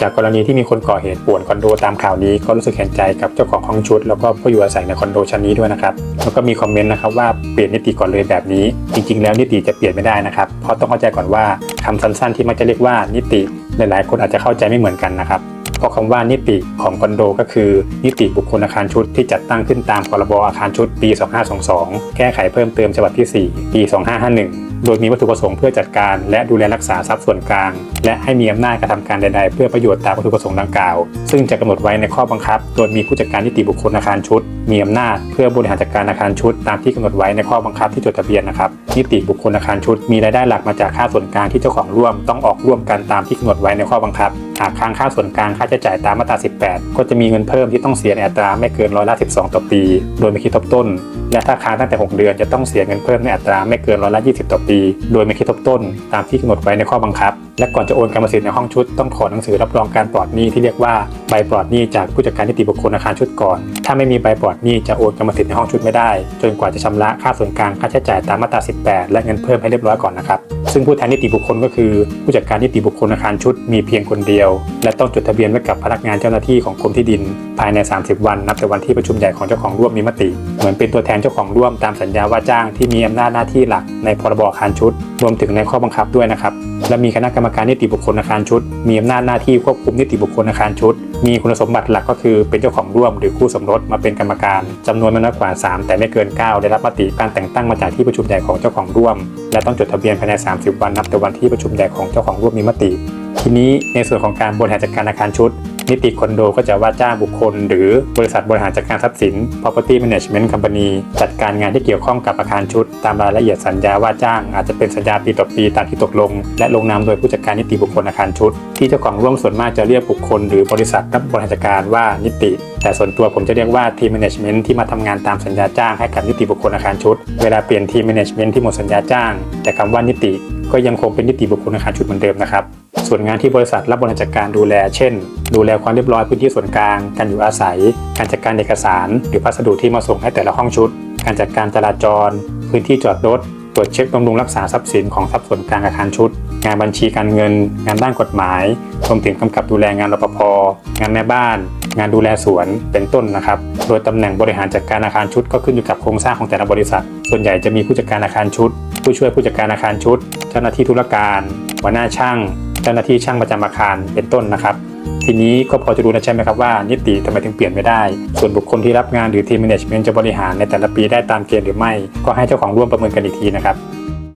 จากกรณีที่มีคนก่อเหตุป่วนคอนโดตามข่าวนี้ก็รู้สึกเห็นใจกับเจ้าของห้องชุด แล้วก็ผู้อยู่อาศัยในคอนโดชั้นนี้ด้วยนะครับแล้วก็มีคอมเมนต์นะครับว่าเปลี่ยนนิติก่อนเลยแบบนี้ จริง ๆ แล้วนิติจะเปลี่ยนไม่ได้นะครับเพราะต้องเข้าใจก่อนว่าคำสั้นๆ ที่มักจะเรียกว่านิติหลายๆ คนอาจจะเข้าใจไม่เหมือนกันนะครับเพราะคำว่านิติของคอนโด ก็คือ นิติบุคคลอาคารชุดที่จัดตั้งขึ้นตามพรบอาคารชุดปี 2522 แก้ไขเพิ่มเติมฉบับที่ 4 ปี 2551 โดยมีวัตถุประสงค์เพื่อจัดการ และดูแลรักษาทรัพย์ส่วนกลาง และให้มีอำนาจกระทำการใด ๆ เพื่อประโยชน์ตามวัตถุประสงค์ดังกล่าว ซึ่งจะกำหนดไว้ในข้อบังคับ โดยมีผู้จัดการนิติบุคคลอาคารชุด มีอำนาจเพื่อบริหารจัดการอาคารชุด ตามที่กำหนดไว้ในข้อบังคับที่จดทะเบียนนะครับนิติบุคคลอาคารชุด มีรายได้หลักมาจากค่าส่วนกลางที่เจ้าของร่วม ต้องออกร่วมกันตามที่กำหนดไว้ในข้อบังคับหากค้างค่าส่วนกลางค่าใช้จ่ายตามมาตรา 18 ก็จะมีเงินเพิ่มที่ต้องเสียในอัตราไม่เกินร้อยละ 12 ต่อปี โดยไม่คิดทบต้น และถ้าค้างตั้งแต่ 6 เดือนจะต้องเสียเงินเพิ่มในอัตราไม่เกินร้อยละ20 ต่อปี โดยไม่คิดทบต้นตามที่กำหนดไว้ในข้อบังคับ และก่อนจะโอนกรรมสิทธิ์ในห้องชุดต้องขอหนังสือรับรองการปลอดหนี้ที่เรียกว่าใบปลอดหนี้จากผู้จัดการนิติบุคคลอาคารชุดก่อน ถ้าไม่มีใบปลอดหนี้จะโอนกรรมสิทธิ์ในห้องชุดไม่ได้ จนกว่าจะชำระค่าส่วนกลางค่าใช้จ่ายตามมาตรา 18 และเงินเพิ่มให้เรียบร้อยก่อนนะครับ ซึ่งผู้แทนนิติบุคคลก็คือ ผู้จัดการนิติบุคคลอาคารชุดมีเพียงคนเดียว และต้องจดทะเบียนไว้กับพนักงานเจ้าหน้าที่ของกรมที่ดิน ภายใน 30 วันนับแต่วันที่ประชุมใหญ่ของเจ้าของร่วมมีมติ เหมือนเป็นตัวแทนเจ้าของร่วมตามสัญญาว่าจ้างที่มีอำนาจหน้าที่หลักในพรบอาคารชุด รวมถึงในข้อบังคับด้วยนะครับและมีคณะกรรมการนิติบุคคลอาคารชุด มีอำนาจหน้าที่ควบคุมนิติบุคคลอาคารชุดมีคุณสมบัติหลักก็คือเป็นเจ้าของร่วมหรือคู่สมรสมาเป็นกรรมการจำนวนไม่น้อยกว่า 3 แต่ไม่เกิน 9 ได้รับมติการแต่งตั้งมาจากที่ประชุมใหญ่ของเจ้าของร่วม และต้องจดทะเบียนภายใน 30 วันนับแต่วันที่ประชุมใหญ่ของเจ้าของร่วมมีมติ ทีนี้ในส่วนของการบริหารจัดการอาคารชุด นิติคอนโดก็จะว่าจ้างบุคคล หรือบริษัทบริหารจัดการทรัพย์สิน property management company จัดการงานที่เกี่ยวข้องกับอาคารชุด ตามรายละเอียดสัญญาว่าจ้าง อาจจะเป็นสัญญาปีต่อปีตามที่ตกลง และลงนามโดยผู้จัดการนิติบุคคลอาคารชุด ที่เจ้าของร่วมส่วนมากจะเรียกบุคคล หรือบริษัทรับบริหารจัดการว่านิติ แต่ส่วนตัวผมจะเรียกว่าทีม management ที่มาทำงานตามสัญญาจ้างให้กับนิติบุคคลอาคารชุด เวลาเปลี่ยนทีม management ที่หมดสัญญาจ้าง แต่คำว่านิติก็ยังคงเป็นนิติบุคคลอาคารชุดเหมือนเดิมนะครับ ส่วนงานที่บริษัทรับบริหารจัดการดูแล เช่น ดูแลความเรียบร้อยพื้นที่ส่วนกลาง การอยู่อาศัย การจัดการเอกสาร หรือพัสดุที่มาส่งให้แต่ละห้องชุด การจัดการจราจร พื้นที่จอดรถ ตรวจเช็คบำรุงรักษาทรัพย์สินของทรัพย์ส่วนกลางอาคารชุด งานบัญชีการเงิน งานด้านกฎหมายรวมถึงกำกับดูแลงานรปภ งานแม่บ้าน งานดูแลสวน เป็นต้นนะครับ โดยตำแหน่งบริหารจัดการอาคารชุด ก็ขึ้นอยู่กับโครงสร้างของแต่ละบริษัท ส่วนใหญ่จะมีผู้จัดการอาคารชุด ผู้ช่วยผู้จัดการอาคารชุด เจ้าหน้าที่ธุรการ หัวหน้าช่าง จ้าหน้าที่ช่างประจำอาคารเป็นต้นนะครับ ทีนี้ก็พอจะรู้นะใช่ไหมครับว่านิติทำไมถึงเปลี่ยนไม่ได้ ส่วนบุคคลที่รับงานหรือทีมแมネจเมนต์จะบริหารในแต่ละปีได้ตามเกณฑ์หรือไม่ ก็ให้เจ้าของร่วมประเมินกันอีกทีนะครับ